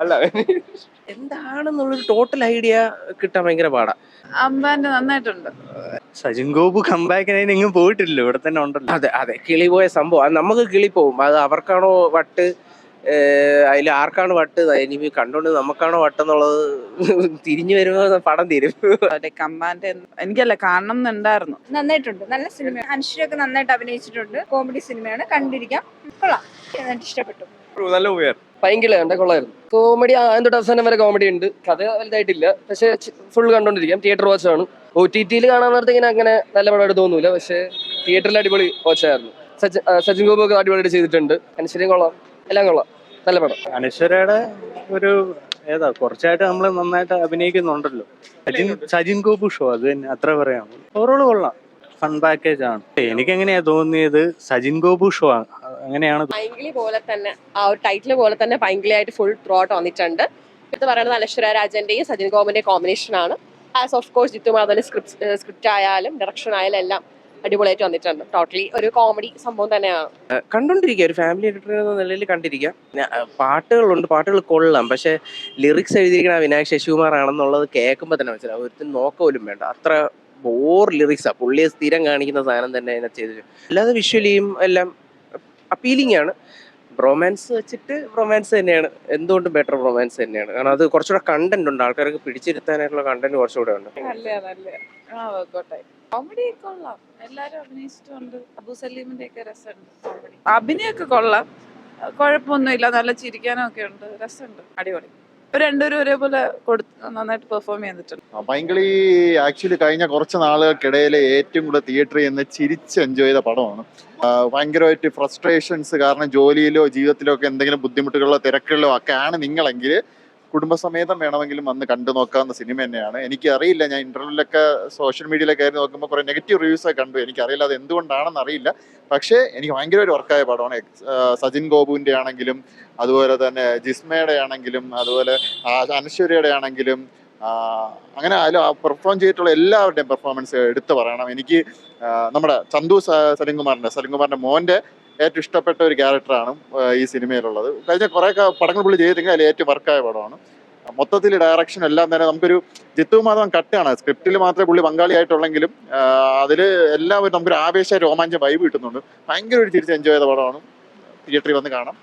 അല്ല. എന്താണെന്നുള്ളൊരു total idea കിട്ടാൻ ഭയങ്കര പാടാ. അമ്പാന്റെ നന്നായിട്ടുണ്ട്. സജിൻ ഗോപു കമ്പാക്കിനായി നിങ്ങൾ പോയിട്ടില്ലല്ലോ ഇവിടെ തന്നെ ഉണ്ടല്ലോ. അതെ അതെ. കിളി പോയ സംഭവം. അത് നമുക്ക് കിളി പോവും അത് അവർക്കാണോ വട്ട്? അതിൽ ആർക്കാണ് വട്ട് ഇനി കണ്ടോണ്ട് നമുക്കാണോ വട്ടെന്നുള്ളത് തിരിഞ്ഞു വരുമ്പോൾ പടം തീരും. അവരുടെ അമ്പാന്റെ എനിക്കല്ല കാണണം എന്നുണ്ടായിരുന്നു. നന്നായിട്ടുണ്ട്. നല്ല സിനിമ അനുശ്വരൊക്കെ നന്നായിട്ട് അഭിനയിച്ചിട്ടുണ്ട്. കോമഡി സിനിമയാണ്. കണ്ടിരിക്കാം. കൊള്ളാം. ഇഷ്ടപ്പെട്ടു. നല്ല മൂവിയാണ് ഭയങ്കര കണ്ട കൊള്ളായിരുന്നു. കോമഡി എന്തൊട്ട് അവസാനം വരെ കോമഡി ഉണ്ട്. കഥ വലുതായിട്ടില്ല. പക്ഷെ ഫുൾ കണ്ടോണ്ടിരിക്കാം. തിയേറ്റർ വാച്ച് ആണ്. ഒ ടി ടിയിൽ കാണാൻ നേരത്തെ ഇങ്ങനെ അങ്ങനെ നല്ല പടമായിട്ട് തോന്നൂല. പക്ഷെ തിയേറ്ററിൽ അടിപൊളി വാച്ചായിരുന്നു സച്ചിൻ സച്ചിൻ ഗോപു ഒക്കെ അടിപൊളിയായിട്ട് ചെയ്തിട്ടുണ്ട്. അനുശ്വര്യം കൊള്ളാം. എല്ലാം കൊള്ളാം. നല്ല പടം. അനശ്വരയുടെ ഒരു ഏതാ കുറച്ചായിട്ട് നമ്മൾ നന്നായിട്ട് അഭിനയിക്കുന്നുണ്ടല്ലോ. സജിൻ സജിൻ ഗോപു ഷോ അത് തന്നെ അത്ര പറയാം. ഓവറോൾ കൊള്ളാം. ഫൺ പാക്കേജ് ആണ്. എനിക്ക് എങ്ങനെയാ തോന്നിയത്? സജിൻ ഗോപു ഷോ ആണ് അങ്ങനെയാണ് പൈങ്കിളി പോലെ തന്നെ ആ ഒരു ടൈറ്റിൽ പോലെ തന്നെ പൈങ്കിളി ആയിട്ട് ഫുൾ ത്രോട്ട് വന്നിട്ടുണ്ട്. ഇത് പറയുന്നത് അനശ്വര രാജന്റെയും സജിൻ ഗോമന്റെയും കോമ്പിനേഷൻ ആണ്. ആസ് ഓഫ് കോഴ്സ് ജിത്തു മാധവന്റെ സ്ക്രിപ്റ്റ് സ്ക്രിപ്റ്റ് ആയാലും ഡയറക്ഷൻ ആയാലും എല്ലാം അടിപൊളിയായിട്ട് വന്നിട്ടുണ്ട്. ടോട്ടലി ഒരു കോമഡി സംഭവം തന്നെയാണ്. കണ്ടോണ്ടിരിക്കുക ഒരു ഫാമിലി എഡിറ്റർ എന്ന നിലയിൽ കണ്ടിരിക്കാം. പാട്ടുകളുണ്ട് പാട്ടുകൾ കൊള്ളാം. പക്ഷെ ലിറിക്സ് എഴുതിയിരിക്കണ വിനായക് ശശികുമാർ ആണെന്നുള്ളത് കേൾക്കുമ്പോൾ തന്നെ മനസ്സിലാവും. ഒരു നോക്ക പോലും വേണ്ട. അത്ര ബോർ ലിറിക്സാ പുള്ളിയെ സ്ഥിരം കാണിക്കുന്ന സാധനം തന്നെ അതിനകത്ത് ചെയ്തു അല്ലാതെ വിഷ്വലിയും എല്ലാം അപ്പീലിംഗ് ആണ്. റൊമാൻസ് വെച്ചിട്ട് റൊമാൻസ് തന്നെയാണ്. എന്തുകൊണ്ടും ബെറ്റർ റൊമാൻസ് തന്നെയാണ്. കാരണം അത് കുറച്ചുകൂടെ കണ്ടന്റ് ഉണ്ട്. ആൾക്കാർക്ക് പിടിച്ചിരുത്താനായിട്ടുള്ള കണ്ടന്റ് കുറച്ചുകൂടെ ഉണ്ട്. കോമഡി കൊള്ളാം. എല്ലാരും അഭിനയിച്ചിട്ടുണ്ട്. അബു സലീമിന്റെ ഒക്കെ രസമുണ്ട്. കോമഡി അഭിനയൊക്കെ കൊള്ളാം. കുഴപ്പമൊന്നുമില്ല. നല്ല ചിരിക്കാനൊക്കെ ഉണ്ട്. രസമുണ്ട്. അടിപൊളി. രണ്ടുപേരും ഒരേപോലെ കൊടുത്ത് നന്നായിട്ട് പെർഫോം ചെയ്തിട്ടുണ്ട്. ആ, ആക്ച്വലി കഴിഞ്ഞ കുറച്ച് നാളുകൾക്കിടയിൽ ഏറ്റവും കൂടുതൽ തിയേറ്ററിൽ നിന്ന് ചിരിച്ച് എൻജോയ് ചെയ്ത പടമാണ്. ഭയങ്കരമായിട്ട് ഫ്രസ്ട്രേഷൻസ് കാരണം ജോലിയിലോ ജീവിതത്തിലോ ഒക്കെ എന്തെങ്കിലും ബുദ്ധിമുട്ടുകളോ തിരക്കുകളോ ഒക്കെ ആണ് നിങ്ങളെങ്കിൽ കുടുംബസമേതം വേണമെങ്കിലും വന്ന് കണ്ടു നോക്കാവുന്ന സിനിമ തന്നെയാണ്. എനിക്ക് അറിയില്ല ഞാൻ ഇന്റർവ്യൂലൊക്കെ സോഷ്യൽ മീഡിയയിലൊക്കെ കയറി നോക്കുമ്പോൾ കുറെ നെഗറ്റീവ് റിവ്യൂസ് ഒക്കെ കണ്ടു. എനിക്കറിയില്ല അത് എന്തുകൊണ്ടാണെന്ന് അറിയില്ല. പക്ഷേ എനിക്ക് ഭയങ്കര ഒരു വർക്കായ പടമാണ്. സജിൻ ഗോപുവിന്റെ ആണെങ്കിലും അതുപോലെ തന്നെ ജിസ്മയുടെ ആണെങ്കിലും അതുപോലെ അനശ്വര്യയുടെ ആണെങ്കിലും അങ്ങനെ ആ പെർഫോം ചെയ്തിട്ടുള്ള എല്ലാവരുടെയും പെർഫോമൻസ് എടുത്തു പറയണം. എനിക്ക് നമ്മുടെ ചന്തു സലിംകുമാറിന്റെ സലിംകുമാറിന്റെ മോന്റെ ഏറ്റവും ഇഷ്ടപ്പെട്ട ഒരു ക്യാരക്ടറാണ് ഈ സിനിമയിലുള്ളത്. കഴിഞ്ഞ കുറെ പടങ്ങൾ പുള്ളി ചെയ്തിട്ടെങ്കിൽ അതിൽ ഏറ്റവും വർക്കായ പടമാണ്. മൊത്തത്തിൽ ഡയറക്ഷൻ എല്ലാം തന്നെ നമുക്കൊരു ജിത്തു മാധവൻ കട്ടാണ്. സ്ക്രിപ്റ്റിൽ മാത്രമേ പുള്ളി പങ്കാളിയായിട്ടുള്ളെങ്കിലും അതിൽ എല്ലാവരും നമുക്കൊരു ആവേശ രോമാഞ്ച വൈബ് കിട്ടുന്നുണ്ട്. ഭയങ്കര ഒരു തിരിച്ച് എൻജോയ് ചെയ്ത പടമാണ്. തിയേറ്ററിൽ വന്ന് കാണാം.